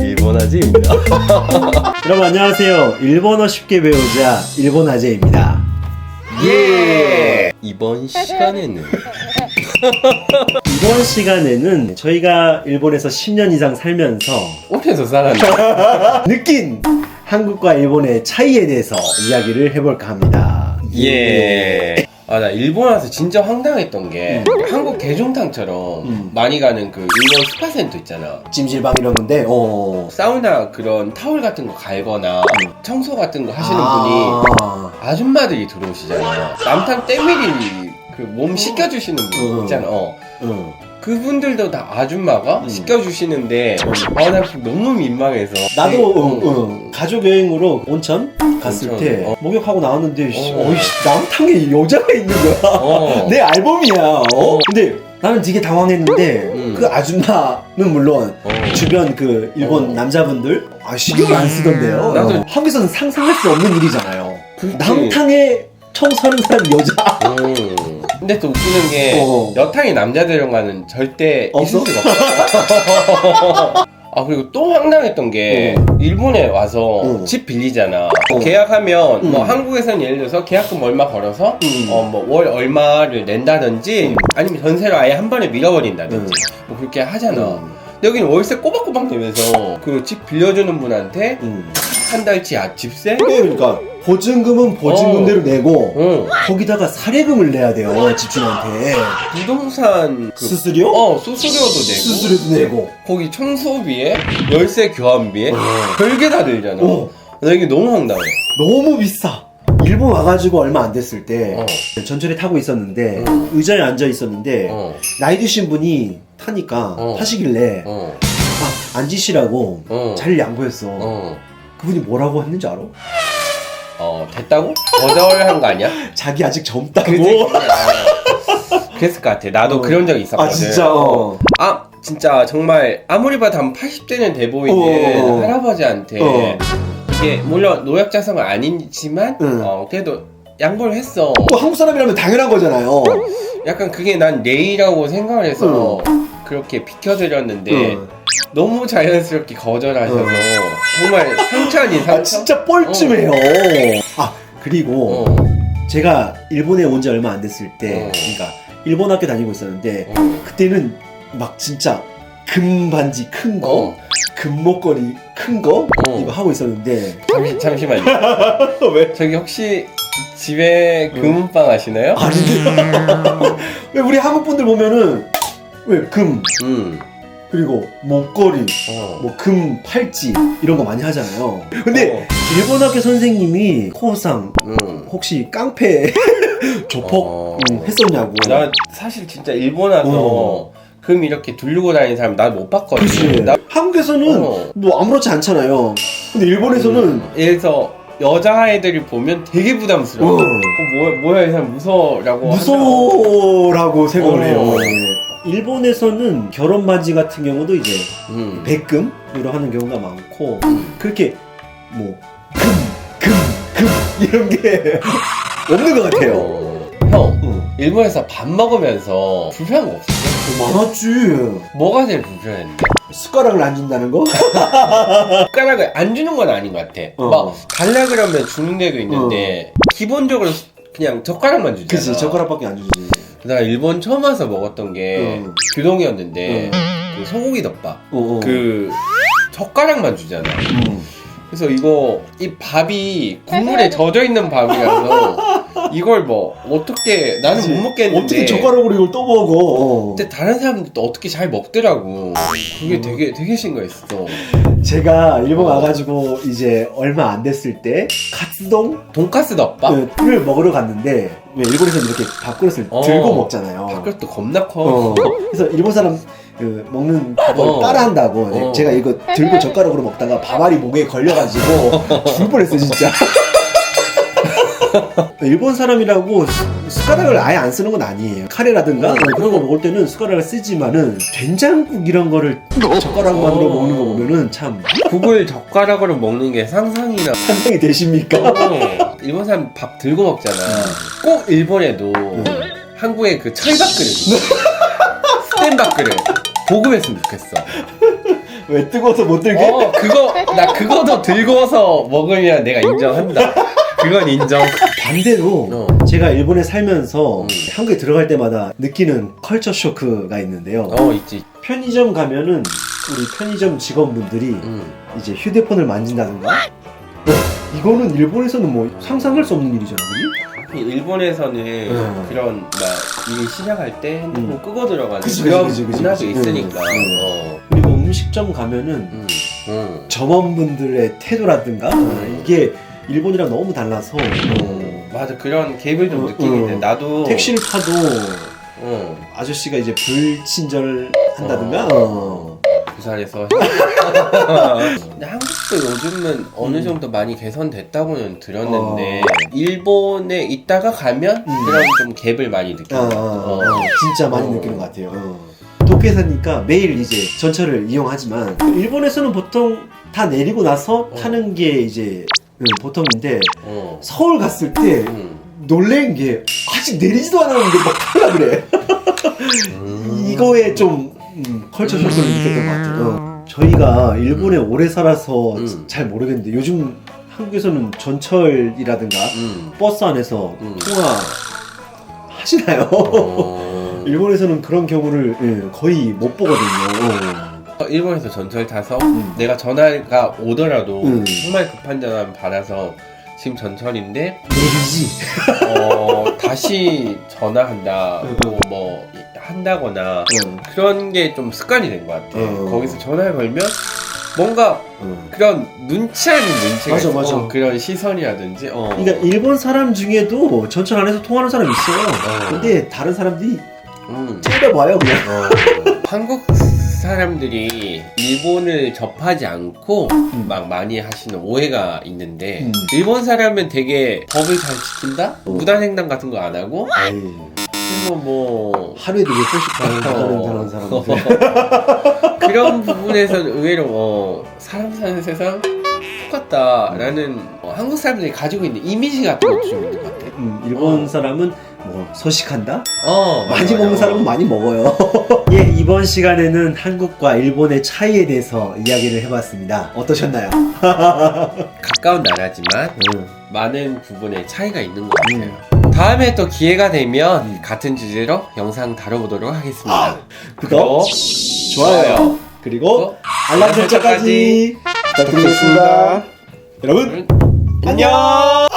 일본 아재입니다. 여러분 안녕하세요. 일본어 쉽게 배우자 일본 아재입니다. 예. 이번 시간에는 이번 시간에는 저희가 일본에서 10년 이상 살면서 오면서 살았나? 느낀 한국과 일본의 차이에 대해서 이야기를 해볼까 합니다. 예. 아, 나 일본 와서 진짜 황당했던 게 한국 대중탕처럼 음. 많이 가는 그 일본 스파센터 있잖아. 찜질방 이런 건데, 어. 사우나 그런 타월 같은 거 갈거나 청소 같은 거 하시는 아. 분이 아줌마들이 들어오시잖아. 남탕 때밀이 그 몸 씻겨주시는 분 음. 있잖아. 어. 응. 그분들도 다 아줌마가 음. 씻겨주시는데 아, 나 너무 민망해서. 나도 네. 응, 응. 가족 여행으로 온천 갔을 온천, 때 어. 목욕하고 나왔는데 씨, 어. 어이씨 남탕에 여자가 있는 거야. 어. 내 앨범이야. 어? 어. 근데 나는 되게 당황했는데 음. 그 아줌마는 물론 어. 주변 그 일본 어. 남자분들 아, 신경 안 쓰던데요. 나도- 어. 한국에서는 상상할 수 없는 일이잖아요. 그치. 남탕에 청소하는 사람 여자. 음. 근데 또 웃기는 게 어. 여탕이 남자들과는 절대 없어? 있을 수가 없어. 아 그리고 또 황당했던 게 어. 일본에 와서 어. 집 빌리잖아. 어. 계약하면 뭐 음. 한국에서는 예를 들어서 계약금 얼마 걸어서 음. 어뭐 월 얼마를 낸다든지 음. 아니면 전세로 아예 한 번에 밀어버린다든지 음. 뭐 그렇게 하잖아. 음. 근데 여기는 월세 꼬박꼬박 내면서 그 집 빌려주는 분한테 음. 한 달치 아 집세? 그러니까 보증금은 보증금대로 내고 어. 거기다가 사례금을 내야 돼요 집주인한테 부동산 그 수수료? 어 수수료도 내고 수수료도 내고 거기 청소비에 열쇠 교환비에 별게 다 들잖아. 어. 나 이게 너무 황당해. 너무 비싸 일본 와가지고 얼마 안 됐을 때 어. 전철에 타고 있었는데 어. 의자에 앉아 있었는데 어. 나이 드신 분이 타니까 어. 타시길래 어. 아, 앉으시라고 어. 자리를 양보했어 어. 그분이 뭐라고 했는지 알아? 어 됐다고? 거절한 거 아니야? 자기 아직 젊다고 그지? 그랬을 것 같아. 나도 어. 그런 적 있었거든. 아 진짜 어. 아 진짜 정말 아무리 봐도 한 80대는 돼 보이는 어. 할아버지한테 어. 이게 물론 노약자성은 아니지만 응. 어, 그래도 양보를 했어. 뭐 한국 사람이라면 당연한 거잖아요 약간 그게 난 예의라고 생각을 해서 그렇게 비켜드렸는데 응. 너무 자연스럽게 거절하셔서 정말 상처 아닌 상처? 아 진짜 뻘쭘해요 아 그리고 어. 제가 일본에 온 지 얼마 안 됐을 때 어. 그러니까 일본 학교 다니고 있었는데 어. 그때는 막 진짜 금 반지 큰 거, 어. 금 목걸이 큰 거 어. 이거 하고 있었는데 잠시, 잠시만요. 왜? 저기 혹시 집에 금은방 하시나요? 아닌데 왜 우리 한국 분들 보면은 왜 금 음. 그리고 목걸이 어. 뭐 금 팔찌 이런 거 많이 하잖아요. 근데 어. 일본 학교 선생님이 코상 음. 혹시 깡패 조폭 어. 음, 했었냐고. 나 사실 진짜 일본 와서 어. 금 이렇게 두르고 다니는 사람 난못 봤거든. 그치. 나 한국에서는 어. 뭐 아무렇지 않잖아요. 근데 일본에서는 음, 그래서 여자 아이들이 보면 되게 부담스러워. 어. 어, 뭐야, 뭐야, 이 사람 무서워라고. 무서워라고 생각을 어. 해요. 일본에서는 결혼 반지 같은 경우도 이제. 음. 백금으로 하는 경우가 많고 음. 그렇게 뭐 금, 금, 금 이런 게 없는 것 같아요. 어. 형, 응. 일본에서 밥 먹으면서 불편한 거 없었어? 많았지. 뭐가 제일 불편했는데? 숟가락을 안 준다는 거? 숟가락을 안 주는 건 아닌 것 같아. 어. 막 달라 그러면 주는 데도 있는데 기본적으로 그냥 젓가락만 주잖아. 그치 젓가락밖에 안 주지. 나 일본 처음 와서 먹었던 게 응. 규동이었는데 응. 그 소고기 덮밥 어, 어. 그 젓가락만 주잖아. 음. 그래서 이거 이 밥이 국물에 젖어 있는 밥이라서 이걸 뭐 어떻게 나는 그치. 못 먹겠는데 어떻게 젓가락으로 이걸 또 먹어? 어. 근데 다른 사람들도 어떻게 잘 먹더라고. 그게 음. 되게 되게 신기했어. 제가 일본 어. 와가지고 이제 얼마 안 됐을 때 카츠동 돈가스 덮밥 을 먹으러 갔는데 왜 일본에서는 이렇게 밥그릇을 어. 들고 먹잖아요. 밥그릇도 겁나 커. 어. 그래서 일본 사람 그 먹는 밥을 어. 따라한다고 어. 제가 이거 들고 젓가락으로 먹다가 밥알이 목에 걸려가지고 죽을 뻔했어 진짜. 일본 사람이라고 수- 숟가락을 아예 안 쓰는 건 아니에요. 카레라든가 어. 그런 거 먹을 때는 숟가락을 쓰지만은 된장국 이런 거를 젓가락만으로 어. 먹는 거 보면은 참 국을 젓가락으로 먹는 게 상상이나. 상상이 되십니까? 어. 일본 사람 밥 들고 먹잖아. 꼭 일본에도 한국의 그 철밥 그릇, 스텐밥 그릇 보급했으면 좋겠어. 왜 뜨거워서 못 들게? 어 그거 나 그거도 들고서 먹으면 내가 인정한다. 그건 인정. 반대로 어. 제가 일본에 살면서 음. 한국에 들어갈 때마다 느끼는 컬처 쇼크가 있는데요. 어 있지. 편의점 가면은 우리 편의점 직원분들이 음. 이제 휴대폰을 만진다든가 어, 이거는 일본에서는 뭐 상상할 수 없는 일이잖아 그지? 일본에서는 음. 그런 막 일을 시작할 때 핸드폰 음. 끄고 들어가는 그치, 그런 그치, 그치, 문화도 그치. 있으니까. 음. 어. 그리고 음식점 가면은 음. 음. 점원분들의 태도라든가 음. 이게 일본이랑 너무 달라서 음. 맞아 그런 갭을 좀 어, 느끼긴 어. 해. 나도 택시를 타도 어. 아저씨가 이제 불친절 한다든가 어. 어. 부산에서 근데 한국도 요즘은 어느 음. 정도 많이 개선됐다고는 들었는데 어. 일본에 있다가 가면 음. 그런 좀 갭을 많이 어, 느끼는 어, 것 어. 어, 진짜 많이 어. 느끼는 것 같아요 어. 도쿄에 사니까 매일 이제 전철을 이용하지만 일본에서는 보통 다 내리고 나서 어. 타는 게 이제 음, 보통인데 어. 서울 갔을 때 음. 놀란 게 아직 내리지도 않았는데 막 타라 그래 음. 이거에 좀 음, 컬처 쇼크를 느꼈던 것 같아요. 어. 저희가 일본에 오래 살아서 음. 잘 모르겠는데 요즘 한국에서는 전철이라든가 음. 버스 안에서 음. 통화 하시나요? 어. 일본에서는 그런 경우를 예, 거의 못 보거든요. 어, 일본에서 전철 타서 음. 내가 전화가 오더라도 음. 정말 급한 전화 받아서 지금 전철인데 내리지. 어, 다시 전화한다 음. 뭐, 뭐 한다거나 응, 그런 게 좀 습관이 된 것 같아. 어. 거기서 전화를 걸면 뭔가 응. 그런 눈치 아닌 눈치가 맞아, 있어. 맞아. 어, 그런 시선이라든지. 어. 그러니까 일본 사람 중에도 전철 안에서 통하는 사람 있어요. 어. 근데 다른 사람들이 음. 째려봐요 그냥. 어. 한국 사람들이 일본을 접하지 않고 음. 막 많이 하시는 오해가 있는데 음. 일본 사람은 되게 법을 잘 지킨다? 어. 무단횡단 같은 거 안 하고 아이, 그리고 뭐 하루에도 몇 번씩 가는 어. 다른 사람들. 그런 부분에서는 의외로 어, 사람 사는 세상 똑같다라는 어, 한국 사람들이 가지고 있는 이미지 같은 것도 좀 있는 것 같아. 음, 일본 어. 사람은 뭐 서식한다? 어, 많이 맞아. 먹는 사람은 많이 먹어요. 예, 이번 시간에는 한국과 일본의 차이에 대해서 이야기를 해봤습니다. 어떠셨나요? 가까운 나라지만 음, 많은 부분에 차이가 있는 것 같아요. 다음에 또 기회가 되면 같은 주제로 영상 다뤄보도록 하겠습니다. 아, 구독, 좋아요, 그리고 알람 설정까지 부탁드리겠습니다. 여러분, 안녕. 안녕!